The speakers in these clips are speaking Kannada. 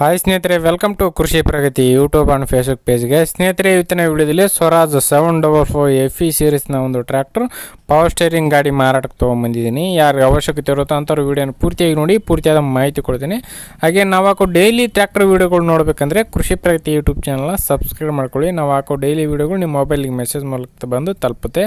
ಹಾಯ್ ಸ್ನೇಹಿತರೆ welcome to Krishi Pragati YouTube and Facebook ಪೇಜ್ಗೆ ಸ್ನೇಹಿತರೆ, ಇವತ್ತಿನ ವಿಡಿಯೋದಲ್ಲಿ Swaraj seven double four F E ಸೀರೀಸ್ನ ಒಂದು ಟ್ರ್ಯಾಕ್ಟರ್ ಪವರ್ ಸ್ಟೇರಿಂಗ್ ಗಾಡಿ ಮಾರಾಟಕ್ಕೆ ತೊಗೊಂಬಂದಿದ್ದೀನಿ. ಯಾರಿಗೆ ಅವಶ್ಯಕತೆ ಇರುತ್ತೋ ಅಂಥವ್ರು ವೀಡಿಯೋನ ಪೂರ್ತಿಯಾಗಿ ನೋಡಿ, ಪೂರ್ತಿಯಾದ ಮಾಹಿತಿ ಕೊಡ್ತೀನಿ. ಹಾಗೆ ನಾವು ಹಾಕೋ ಡೈಲಿ ಟ್ರ್ಯಾಕ್ಟರ್ ವೀಡಿಯೋಗಳು ನೋಡಬೇಕಂದ್ರೆ ಕೃಷಿ ಪ್ರಗತಿ ಯೂಟ್ಯೂಬ್ ಚಾನಲ್ನ ಸಬ್ಸ್ಕ್ರೈಬ್ ಮಾಡ್ಕೊಳ್ಳಿ. ನಾವು ಹಾಕೋ ಡೈಲಿ ವೀಡಿಯೋಗಳು ನಿಮ್ಮ ಮೊಬೈಲಿಗೆ ಮೆಸೇಜ್ ಮೂಲಕ ಬಂದು ತಲುಪುತ್ತೆ.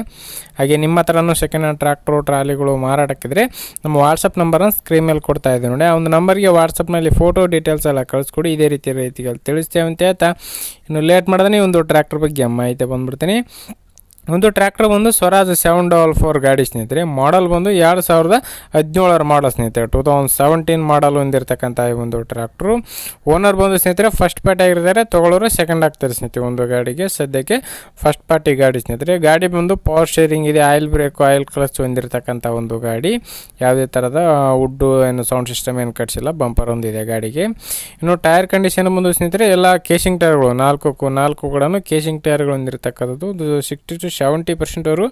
ಹಾಗೆ ನಿಮ್ಮ ಹತ್ರನೂ ಸೆಕೆಂಡ್ ಹ್ಯಾಂಡ್ ಟ್ರ್ಯಾಕ್ಟ್ರು ಟ್ರಾಲಿಗಳು ಮಾರಾಟಕ್ಕಿದ್ರೆ ನಮ್ಮ ವಾಟ್ಸಪ್ ನಂಬರನ್ನು ಸ್ಕ್ರೀನ್ ಮೇಲೆ ಕೊಡ್ತಾ ಇದ್ದೀನಿ ನೋಡಿ. ಆ ಒಂದು ನಂಬರ್ಗೆ ವಾಟ್ಸಪ್ನಲ್ಲಿ ಫೋಟೋ ಡೀಟೇಲ್ಸ್ ಎಲ್ಲ ಕಳಿಸ್ಕೊಡಿ ಇದೇ ರೀತಿ ರೈತಿಗಳು ತಿಳಿಸ್ತೇವೆ ಅಂತ ಹೇಳ್ತಾ ಇನ್ನು ಲೇಟ್ ಮಾಡಿದ್ರೆ ಒಂದು ಟ್ರ್ಯಾಕ್ಟರ್ ಬಗ್ಗೆ ಮಾಹಿತಿ ಬಂದ್ಬಿಡ್ತೀನಿ. ಒಂದು ಟ್ರ್ಯಾಕ್ಟರ್ ಬಂದು ಸ್ವರಾಜ್ ಸೆವೆನ್ ಡಬಲ್ ಫೋರ್ ಗಾಡಿ ಸ್ನೇಹಿತರೆ. ಮಾಡಲ್ ಬಂದು ಎರಡು ಸಾವಿರದ ಹದಿನೇಳರ ಮಾಡಲ್ ಸ್ನೇಹಿತರೆ. ಟೂ ತೌಸಂಡ್ ಸೆವೆಂಟೀನ್ ಮಾಡಲ್ ಹೊಂದಿರತಕ್ಕಂಥ ಈ ಒಂದು ಟ್ರ್ಯಾಕ್ಟ್ರು. ಓನರ್ ಬಂದು ಸ್ನೇಹಿತರೆ ಫಸ್ಟ್ ಪಾರ್ಟಿ ಆಗಿರ್ತಾರೆ ತೊಗೊಳೋರು ಸೆಕೆಂಡ್ ಆಗ್ತಾರೆ ಸ್ನೇಹಿತರೆ ಒಂದು ಗಾಡಿಗೆ. ಸದ್ಯಕ್ಕೆ ಫಸ್ಟ್ ಪಾರ್ಟಿ ಗಾಡಿ ಸ್ನೇಹಿತರೆ. ಗಾಡಿ ಬಂದು ಪವರ್ ಶೇರಿಂಗ್ ಇದೆ ಆಯಿಲ್ ಬ್ರೇಕ್ ಆಯಿಲ್ ಕ್ಲಚ್ ಹೊಂದಿರತಕ್ಕಂಥ ಒಂದು ಗಾಡಿ. ಯಾವುದೇ ಥರದ ವುಡ್ಡು ಏನು ಸೌಂಡ್ ಸಿಸ್ಟಮ್ ಏನು ಕಟ್ಸಿಲ್ಲ ಬಂಪರ್ ಒಂದಿದೆ ಗಾಡಿಗೆ. ಇನ್ನು ಟೈರ್ ಕಂಡೀಷನ್ ಬಂದು ಸ್ನೇಹಿತರೆ, ಎಲ್ಲ ಕೇಸಿಂಗ್ ಟೈರ್ಗಳು ನಾಲ್ಕು ನಾಲ್ಕು ಕೂಡ ಕೇಸಿಂಗ್ ಟೈರ್ಗಳು ಹೊಂದಿರತಕ್ಕಂಥದ್ದು. ಸಿಕ್ಸ್ಟಿ ಟು ಸೆವೆಂಟಿ ಪರ್ಸೆಂಟವರು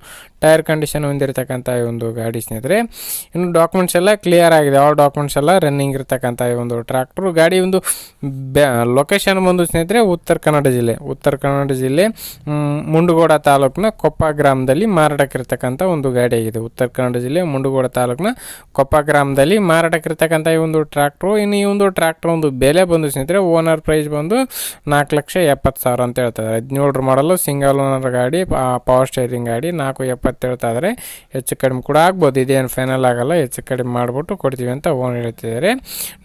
ಟೈರ್ ಕಂಡೀಷನ್ ಹೊಂದಿರತಕ್ಕಂಥ ಈ ಒಂದು ಗಾಡಿ ಸ್ನೇಹಿತರೆ. ಇನ್ನು ಡಾಕ್ಯುಮೆಂಟ್ಸ್ ಎಲ್ಲ ಕ್ಲಿಯರ್ ಆಗಿದೆ. ಆಲ್ ಡಾಕ್ಯುಮೆಂಟ್ಸ್ ಎಲ್ಲ ರನ್ನಿಂಗ್ ಇರತಕ್ಕಂಥ ಈ ಒಂದು ಟ್ರ್ಯಾಕ್ಟ್ರು ಗಾಡಿ ಒಂದು ಲೊಕೇಶನ್ ಬಂದು ಸ್ನೇಹಿತರೆ ಉತ್ತರ ಕನ್ನಡ ಜಿಲ್ಲೆ. ಉತ್ತರ ಕನ್ನಡ ಜಿಲ್ಲೆ ಮುಂಡಗೋಡ ತಾಲೂಕಿನ ಕೊಪ್ಪ ಗ್ರಾಮದಲ್ಲಿ ಮಾರಾಟಕ್ಕಿರ್ತಕ್ಕಂಥ ಒಂದು ಗಾಡಿ ಆಗಿದೆ. ಉತ್ತರ ಕನ್ನಡ ಜಿಲ್ಲೆ, ಮುಂಡಗೋಡ ತಾಲೂಕಿನ ಕೊಪ್ಪ ಗ್ರಾಮದಲ್ಲಿ ಮಾರಾಟಕ್ಕಿರ್ತಕ್ಕಂಥ ಈ ಒಂದು ಟ್ರ್ಯಾಕ್ಟ್ರು ಇನ್ನು ಈ ಒಂದು ಟ್ರ್ಯಾಕ್ಟರ್ ಒಂದು ಬೆಲೆ ಬಂದು ಸ್ನೇಹಿತರೆ ಓನರ್ ಪ್ರೈಸ್ ಬಂದು ನಾಲ್ಕು ಲಕ್ಷ ಎಪ್ಪತ್ತು ಸಾವಿರ ಅಂತ ಹೇಳ್ತಾರೆ ಹದಿನೇಳರ ಮಾಡಲು ಸಿಂಗಲ್ ಓನರ್ ಗಾಡಿ ಪವರ್ ಸ್ಟೇರಿಂಗ್ ಗಾಡಿ ನಾಲ್ಕು ಎಪ್ಪತ್ತೇಳ್ತಾದರೆ ಹೆಚ್ಚು ಕಡಿಮೆ ಕೂಡ ಆಗ್ಬೋದು. ಇದೇನು ಫೈನಲ್ ಆಗಲ್ಲ. ಹೆಚ್ಚು ಕಡಿಮೆ ಮಾಡಿಬಿಟ್ಟು ಕೊಡ್ತೀವಿ ಅಂತ ಓನ್ ಹೇಳ್ತಿದ್ದಾರೆ.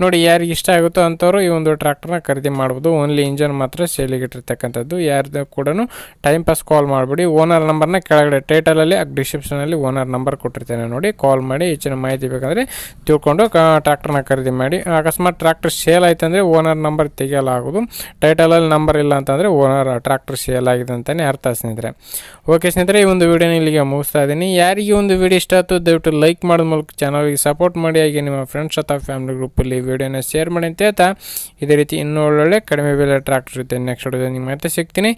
ನೋಡಿ, ಯಾರಿಗೆ ಇಷ್ಟ ಆಗುತ್ತೋ ಅಂಥವ್ರು ಈ ಒಂದು ಟ್ರ್ಯಾಕ್ಟರ್ನ ಖರೀದಿ ಮಾಡ್ಬೋದು. ಓನ್ಲಿ ಇಂಜನ್ ಮಾತ್ರ ಸೇಲಿಗೆ ಇಟ್ಟಿರ್ತಕ್ಕಂಥದ್ದು. ಯಾರ್ದು ಕೂಡ ಟೈಮ್ ಪಾಸ್ ಕಾಲ್ ಮಾಡಿಬಿಡಿ. ಓನರ್ ನಂಬರ್ನ ಕೆಳಗಡೆ ಟೈಟಲಲ್ಲಿ ಡಿಸ್ಕ್ರಿಪ್ಷನಲ್ಲಿ ಓನರ್ ನಂಬರ್ ಕೊಟ್ಟಿರ್ತೇನೆ ನೋಡಿ. ಕಾಲ್ ಮಾಡಿ ಹೆಚ್ಚಿನ ಮಾಹಿತಿ ಬೇಕಂದರೆ ತಿಳ್ಕೊಂಡು ಟ್ರ್ಯಾಕ್ಟರ್ನ ಖರೀದಿ ಮಾಡಿ. ಅಕಸ್ಮಾತ್ ಟ್ರ್ಯಾಕ್ಟರ್ ಸೇಲ್ ಆಯ್ತು ಅಂದರೆ ಓನರ್ ನಂಬರ್ ತೆಗೆಯಲಾಗೋದು ಟೈಟಲಲ್ಲಿ ನಂಬರ್ ಇಲ್ಲ ಅಂತಂದರೆ ಓನರ್ ಟ್ರ್ಯಾಕ್ಟರ್ ಸೇಲ್ ಆಗಿದೆ ಅಂತಲೇ ಅರ್ಥ ಸ್ನೇಹಿತರೆ. ಓಕೆ ಸ್ನೇಹಿತರೆ, ಈ ಒಂದು ವಿಡಿಯೋನ ಇಲ್ಲಿಗೆ ಮುಗಿಸ್ತಾ ಇದ್ದೀನಿ. ಯಾರಿಗೆ ಒಂದು ವಿಡಿಯೋ ಇಷ್ಟ ಆಯ್ತು, ದಯವಿಟ್ಟು ಲೈಕ್ ಮಾಡೋದ ಮೂಲಕ ಚಾನಲ್ಗೆ ಸಪೋರ್ಟ್ ಮಾಡಿ. ಹಾಗೆ ನಿಮ್ಮ ಫ್ರೆಂಡ್ಸ್ ಅಥವಾ ಫ್ಯಾಮಿಲಿ ಗ್ರೂಪಲ್ಲಿ ವಿಡಿಯೋನ ಶೇರ್ ಮಾಡಿ ಅಂತ ಹೇಳ್ತಾ, ಇದೇ ರೀತಿ ಇನ್ನೂ ಒಳ್ಳೊಳ್ಳೆ ಕಡಿಮೆ ಬೆಲೆ ಟ್ರ್ಯಾಕ್ಟರ್ ಜೊತೆ ನೆಕ್ಸ್ಟ್ ನಿಮ್ಮ ಮತ್ತೆ ಸಿಗ್ತೀನಿ.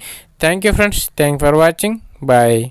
Thank you friends thank for watching bye